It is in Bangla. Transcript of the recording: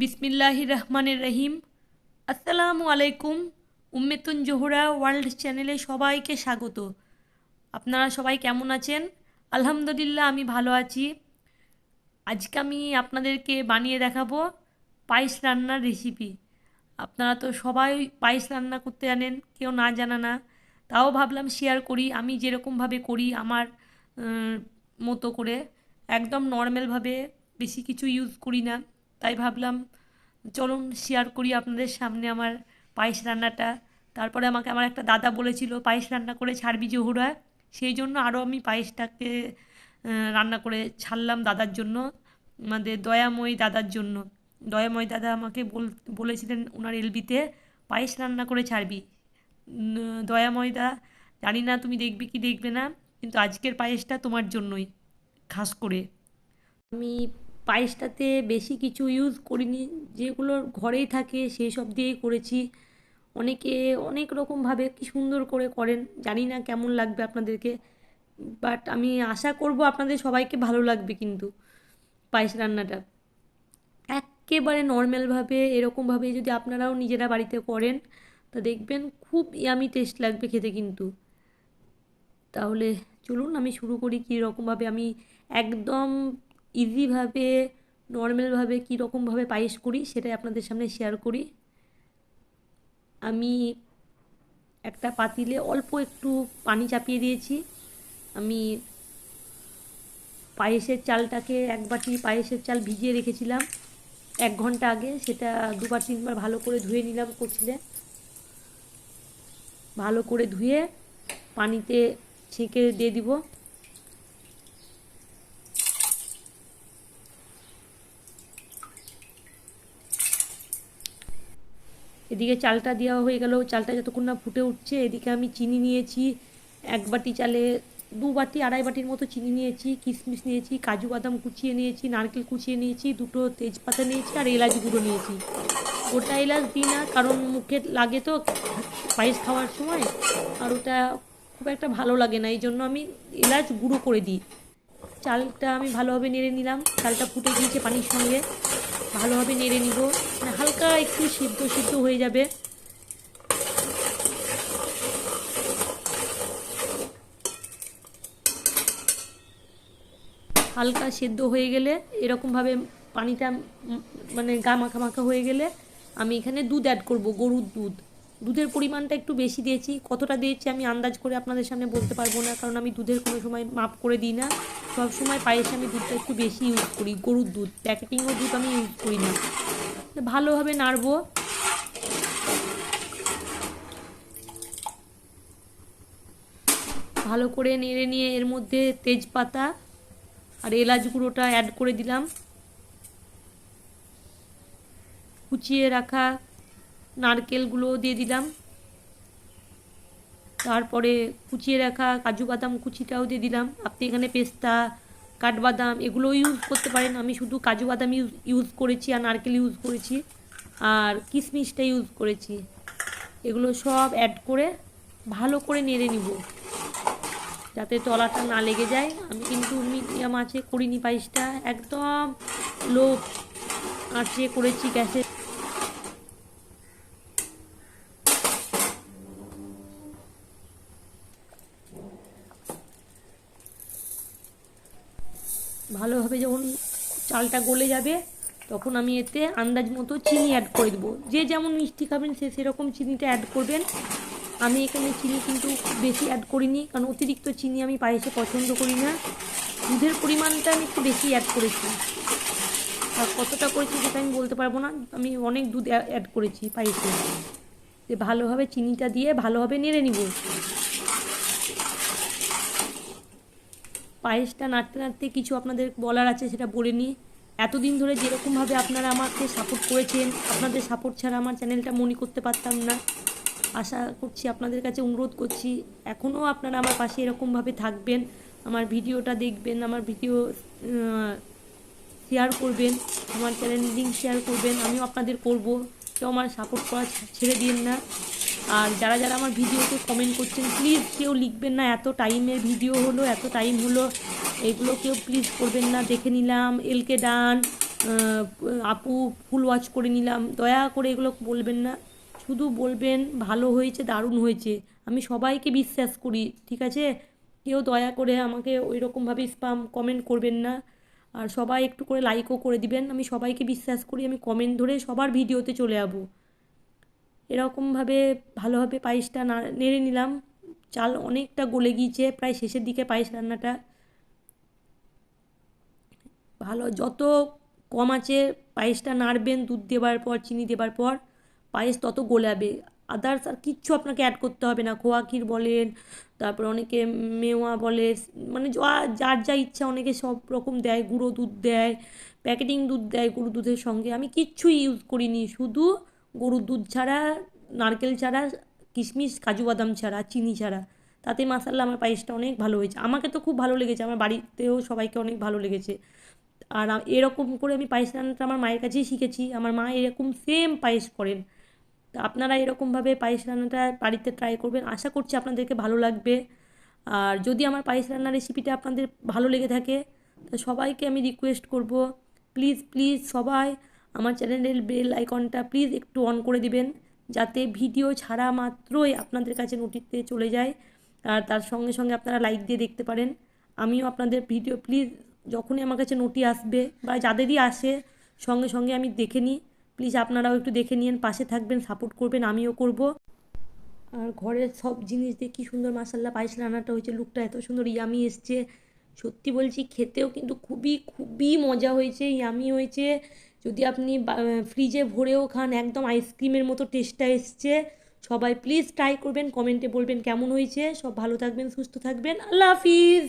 বিসমিল্লাহ রহমানের রহিম। আসসালামু আলাইকুম, উম্মেতুন জোহরা ওয়ার্ল্ড চ্যানেলে সবাইকে স্বাগত। আপনারা সবাই কেমন আছেন? আলহামদুলিল্লাহ, আমি ভালো আছি। আজকে আমি আপনাদেরকে বানিয়ে দেখাবো পায়েস রান্নার রেসিপি আপনারা তো সবাই পায়েস রান্না করতে জানেন, কেউ না জানা না। তাও ভাবলাম শেয়ার করি, আমি যেরকমভাবে করি আমার মতো করে। একদম নর্মালভাবে বেশি কিছু ইউজ করি না। তাই ভাবলাম, চলুন শেয়ার করি আপনাদের সামনে আমার পায়েস রান্নাটা। তারপরে আমাকে আমার একটা দাদা বলেছিল, পায়েস রান্না করে ছাড়বি জহুরা। সেই জন্য আরও আমি পায়েসটাকে রান্না করে ছাড়লাম দাদার জন্য, আমাদের দয়াময়ী দাদার জন্য। দয়াময় দাদা আমাকে বল, বলেছিলেন ওনার এলবিতে, পায়েস রান্না করে ছাড়বি। দয়াময় দা, জানি না তুমি দেখবে কি দেখবে না, কিন্তু আজকের পায়েসটা তোমার জন্যই, খাস করে। আমি পায়েসটাতে বেশি কিছু ইউজ করিনি। যেগুলো ঘরেই থাকে, সেই সব দিয়েই করেছি। অনেকে অনেক রকমভাবে কি সুন্দর করে করেন। জানি না কেমন লাগবে আপনাদেরকে। বাট আমি আশা করব আপনাদের সবাইকে ভালো লাগবে কিন্তু পায়েস রান্নাটা। একেবারে নর্মালভাবে এরকমভাবে যদি আপনারাও নিজেরা বাড়িতে করেন, তা দেখবেন খুব ইয়ামি টেস্ট লাগবে খেতে কিন্তু। তাহলে চলুন, আমি শুরু করি কী রকমভাবে আমি একদম ইজিভাবে নর্মালভাবে কীরকমভাবে পায়েস করি সেটাই আপনাদের সামনে শেয়ার করি। আমি একটা পাতিলে অল্প একটু পানি চাপিয়ে দিয়েছি। আমি পায়েসের চালটাকে এক বাটি পায়েসের চাল ভিজিয়ে রেখেছিলাম এক ঘণ্টা আগে। সেটা দুবার, তিনবার ভালো করে ধুয়ে নিলাম কচলে ভালো করে ধুয়ে পানিতে ছেঁকে দিয়ে দিব। এদিকে চালটা দেওয়া হয়ে গেল। চালটা যতক্ষণ না ফুটে উঠছে, এদিকে আমি চিনি নিয়েছি, এক বাটি চালে, দু বাটি, আড়াই বাটির মতো চিনি নিয়েছি, কিশমিশ নিয়েছি, কাজু বাদাম কুচিয়ে নিয়েছি, নারকেল কুচিয়ে নিয়েছি, দুটো তেজপাতা নিয়েছি আর এলাচ গুঁড়ো নিয়েছি। গোটা এলাচ দিই না, কারণ মুখে লাগে তো পায়েস খাওয়ার সময়, আর ওটা খুব একটা ভালো লাগে না এই জন্য আমি এলাচ গুঁড়ো করে দিই। চালটা আমি ভালোভাবে নেড়ে নিলাম। চালটা ফুটে গিয়েছে পানির সঙ্গে, ভালোভাবে নেড়ে নিব। হালকা একটু সিদ্ধ সিদ্ধ হয়ে যাবে। হালকা সেদ্ধ হয়ে গেলে এরকমভাবে পানিটা মানে গা মাখা মাখা হয়ে গেলে আমি এখানে দুধ অ্যাড করব, গরুর দুধ। দুধের পরিমাণটা একটু বেশি দিয়েছি। কতটা দিয়েছি আমি আন্দাজ করে আপনাদের সামনে বলতে পারব না, কারণ আমি দুধের কোনো সময় মাপ করে দিই না। সব সময় পায়েসে আমি দুধটা একটু বেশি ইউজ করি, গরুর দুধ। প্যাকেটিংও দুধ আমি ইউজ করি না। ভালোভাবে নাড়বো। ভালো করে নেড়ে নিয়ে এর মধ্যে তেজপাতা আর এলাচ গুঁড়োটা অ্যাড করে দিলাম। কুচিয়ে রাখা নারকেলগুলো দিয়ে দিলাম। তারপরে কুচিয়ে রাখা কাজু বাদাম কুচিটাও দিয়ে দিলাম। আপনি এখানে পেস্তা কাঠবাদাম এগুলো ইউজ করতে পারেন। আমি শুধু কাজু বাদাম ইউজ করেছি আর নারকেল ইউজ করেছি। আর কিশমিশটা ইউজ করেছি। এগুলো সব অ্যাড করে ভালো করে নেড়ে নিব। যাতে তলাটা না লেগে যায়। আমি কিন্তু মিডিয়াম আছে, করিনি পায়েসটা। একদম লো আঁচে করেছি গ্যাসে। ভালোভাবে যখন চালটা গলে যাবে, তখন আমি এতে আন্দাজ মতো চিনি অ্যাড করে দেবো। যে যেমন মিষ্টি খাবেন, সে সেরকম চিনিটা অ্যাড করবেন। আমি এখানে চিনি কিন্তু বেশি অ্যাড করিনি, কারণ অতিরিক্ত চিনি আমি পায়েসে পছন্দ করি না। দুধের পরিমাণটা আমি একটু বেশি অ্যাড করেছি। আর কতটা করেছি সেটা আমি বলতে পারব না। আমি অনেক দুধ অ্যাড করেছি পায়েসে। যে ভালোভাবে চিনিটা দিয়ে ভালোভাবে নেড়ে নিব। পায়েসটা নাড়তে নাড়তে কিছু আপনাদের বলার আছে সেটা বলে নিই। এতদিন ধরে যেরকমভাবে আপনারা আমাকে সাপোর্ট করেছেন, আপনাদের সাপোর্ট ছাড়া আমার চ্যানেলটা মনে করতে পারতাম না। আশা করছি আপনাদের কাছে অনুরোধ করছি এখনও আপনারা আমার পাশে এরকমভাবে থাকবেন, আমার ভিডিওটা দেখবেন, আমার ভিডিও শেয়ার করবেন, আমার চ্যানেল লিঙ্ক শেয়ার করবেন, আমিও আপনাদের করব। কেউ আমার সাপোর্ট করা ছেড়ে দিন না। আর যারা যারা আমার ভিডিওতে কমেন্ট করছেন প্লিজ কেউ লিখবেন না, এত টাইমের ভিডিও হলো, এত টাইম হলো। এগুলো কেউ প্লিজ করবেন না, দেখে নিলাম এলকে ডান আপু ফুল ওয়াচ করে নিলাম। দয়া করে এগুলো বলবেন না। শুধু বলবেন, ভালো হয়েছে, দারুণ হয়েছে। আমি সবাইকে বিশ্বাস করি, ঠিক আছে? কেউ দয়া করে আমাকে ওই রকমভাবে স্পাম কমেন্ট করবেন না। আর সবাই একটু করে লাইকও করে দিবেন। আমি সবাইকে বিশ্বাস করি, আমি কমেন্ট ধরে সবার ভিডিওতে চলে যাব। এরকমভাবে ভালোভাবে পায়েসটা না, নেড়ে নিলাম। চাল অনেকটা গলে গিয়েছে, প্রায় শেষের দিকে পায়েস রান্নাটা। ভালো, যত কম আছে, পায়েসটা নাড়বেন, দুধ দেওয়ার পর, চিনি দেওয়ার পর, পায়েস তত গোলাবে। আদার্স আর কিচ্ছু আপনাকে অ্যাড করতে হবে না। খোয়া ক্ষীর বলেন, তারপর অনেকে মেওয়া বলে মানে যার যা ইচ্ছা অনেকে সব রকম দেয়, গুঁড়ো দুধ দেয়, প্যাকেটিং দুধ দেয় গুঁড়ো দুধের সঙ্গে। আমি কিচ্ছুই ইউজ করিনি, শুধু গরুর দুধ ছাড়া, নারকেল ছাড়া, কিশমিশ, কাজু বাদাম ছাড়া, চিনি ছাড়া, তাতে মাসাল্লা আমার পায়েসটা অনেক ভালো হয়েছে। আমাকে তো খুব ভালো লেগেছে, আমার বাড়িতেও সবাইকে অনেক ভালো লেগেছে। আর এরকম করে আমি পায়েস রান্নাটা আমার মায়ের কাছেই শিখেছি। আমার মা এরকম সেম পায়েস করেন। তা আপনারা এরকমভাবে পায়েস রান্নাটা বাড়িতে ট্রাই করবেন। আশা করছি আপনাদেরকে ভালো লাগবে। আর যদি আমার পায়েস রান্নার রেসিপিটা আপনাদের ভালো লেগে থাকে, তা সবাইকে আমি রিকোয়েস্ট করব। প্লিজ প্লিজ সবাই আমার চ্যানেলের বেল আইকনটা প্লিজ একটু অন করে দিবেন, যাতে ভিডিও ছাড়া মাত্রই আপনাদের কাছে নোটিতে চলে যায়। আর তার সঙ্গে সঙ্গে আপনারা লাইক দিয়ে দেখতে পারেন। আমিও আপনাদের ভিডিও প্লিজ যখনই আমার কাছে নোটি আসবে বা যাদেরই আসে, সঙ্গে সঙ্গে আমি দেখে নিই। প্লিজ আপনারাও একটু দেখে নিন, পাশে থাকবেন, সাপোর্ট করবেন, আমিও করব। আর ঘরের সব জিনিস দিয়ে কী সুন্দর মাসাল্লাহ পায়েস রান্নাটা হয়েছে, লুকটা এত সুন্দর, ইয়ামি এসছে। সত্যি বলছি, খেতেও কিন্তু খুবই খুবই মজা হয়েছে, ইয়ামি হয়েছে। যদি আপনি ফ্রিজে ভরেও খান, একদম আইসক্রিমের মতো টেস্টটা এসছে, সবাই প্লিজ ট্রাই করবেন কমেন্টে বলবেন কেমন হয়েছে। সব ভালো থাকবেন, সুস্থ থাকবেন। আল্লাহ হাফিজ!